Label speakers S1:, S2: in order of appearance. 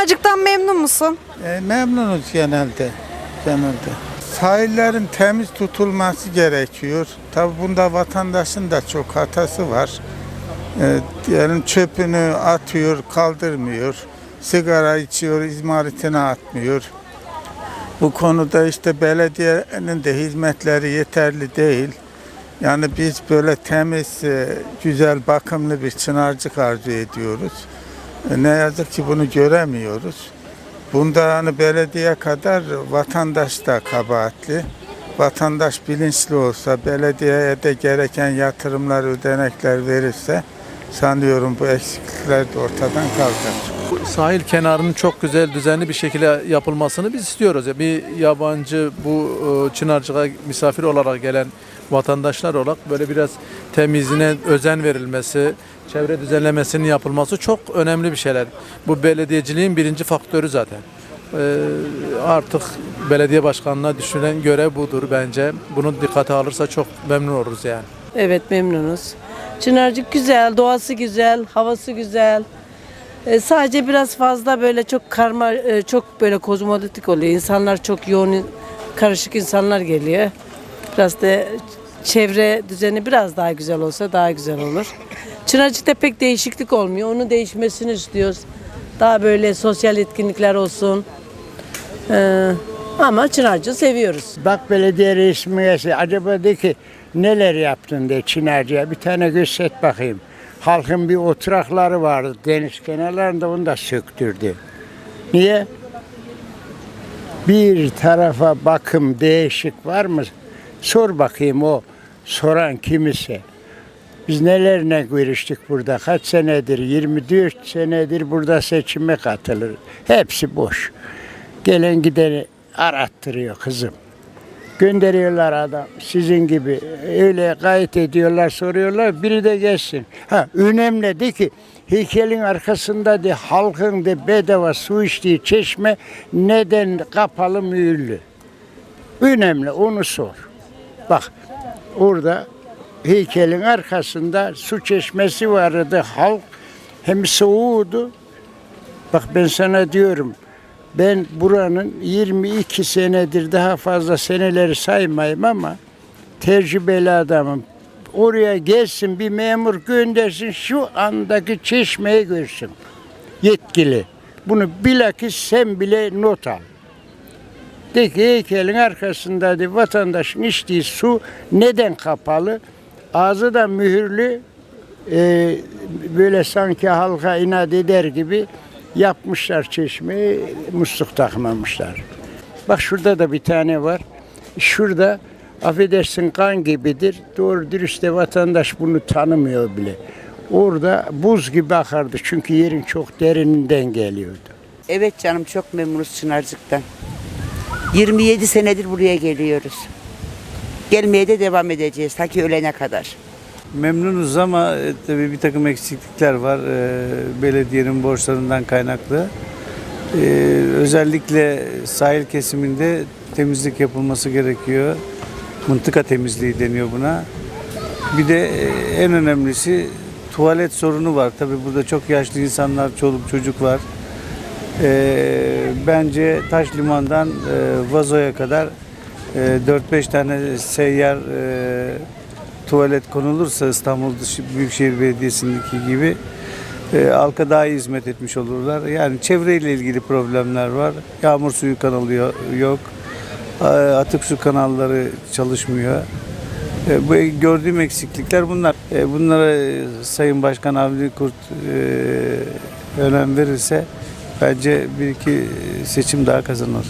S1: Çınarcık'tan memnun musun?
S2: E, memnunuz genelde. Genelde. Sahillerin temiz tutulması gerekiyor. Tabi bunda vatandaşın da çok hatası var. E, diyelim çöpünü atıyor, kaldırmıyor. Sigara içiyor, izmaritine atmıyor. Bu konuda işte belediyenin de hizmetleri yeterli değil. Yani biz böyle temiz, e, güzel, bakımlı bir çınarcık arzu ediyoruz. E, Ne yazık ki bunu göremiyoruz. Bunda hani belediye kadar vatandaş da kabahatli. Vatandaş bilinçli olsa, belediyeye de gereken yatırımlar, ödenekler verirse sanıyorum bu eksiklikler de ortadan kalkar.
S3: Sahil kenarının çok güzel düzenli bir şekilde yapılmasını biz istiyoruz. Bir yabancı bu e, Çınarcık'a misafir olarak gelen vatandaşlar olarak böyle biraz temizliğine özen verilmesi, çevre düzenlemesinin yapılması çok önemli bir şeyler. Bu belediyeciliğin birinci faktörü zaten. E, artık belediye başkanına düşünen görev budur bence. Bunu dikkate alırsa çok memnun oluruz yani.
S4: Evet memnunuz. Çınarcık güzel, doğası güzel, havası güzel. Ee, sadece biraz fazla böyle çok karma, e, çok böyle kozmopolitik oluyor. İnsanlar çok yoğun, karışık insanlar geliyor. Biraz da çevre düzeni biraz daha güzel olsa daha güzel olur. Çınarcık'ta pek değişiklik olmuyor. Onun değişmesini istiyoruz. Daha böyle sosyal etkinlikler olsun. Ee, ama Çınarcık'ı seviyoruz.
S5: Bak belediye resmi üyesi acaba de ki neler yaptın de Çınarcı'ya bir tane göster bakayım. Halkın bir oturakları vardı deniz kenarlarında onu da söktürdü. Niye? Bir tarafa bakım değişik var mı? Sor bakayım o soran kim ise. Biz nelerine görüştük burada? Kaç senedir? 24 senedir burada seçime katılır. Hepsi boş. Gelen gideni arattırıyor kızım. Gönderiyorlar adam sizin gibi. Öyle kayıt ediyorlar soruyorlar. Biri de geçsin. Ha önemli de ki heykelin arkasında de halkın de bedava su içtiği çeşme neden kapalı mühürlü? Önemli onu sor. Bak orada heykelin arkasında su çeşmesi vardı. Halk hem soğuğdu. Bak ben sana diyorum. Ben buranın 22 senedir daha fazla seneleri saymayayım ama tecrübeli adamım. Oraya gelsin bir memur göndersin şu andaki çeşmeyi görsün. Yetkili. Bunu bilakis sen bile not al. De ki heykelin arkasında de vatandaşın içtiği su neden kapalı? Ağzı da mühürlü e, böyle sanki halka inat eder gibi yapmışlar çeşmeyi, musluk takmamışlar. Bak şurada da bir tane var. Şurada affedersin kan gibidir. Doğru dürüst de vatandaş bunu tanımıyor bile. Orada buz gibi akardı çünkü yerin çok derininden geliyordu.
S6: Evet canım çok memnunuz Çınarcık'tan. 27 senedir buraya geliyoruz. Gelmeye de devam edeceğiz ta ki ölene kadar.
S7: Memnunuz ama e, tabii bir takım eksiklikler var e, belediyenin borçlarından kaynaklı. E, özellikle sahil kesiminde temizlik yapılması gerekiyor. Mıntıka temizliği deniyor buna. Bir de e, en önemlisi tuvalet sorunu var. Tabii burada çok yaşlı insanlar, çoluk çocuk var. E, bence Taş Liman'dan e, Vazo'ya kadar e, 4-5 tane seyyar e, tuvalet konulursa İstanbul Büyükşehir Belediyesi'ndeki gibi e, halka daha iyi hizmet etmiş olurlar. Yani çevreyle ilgili problemler var. Yağmur suyu kanalı yo- yok. E, Atık su kanalları çalışmıyor. E, bu gördüğüm eksiklikler bunlar. E, bunlara e, Sayın Başkan Avni Kurt e, önem verirse bence bir iki seçim daha kazanır.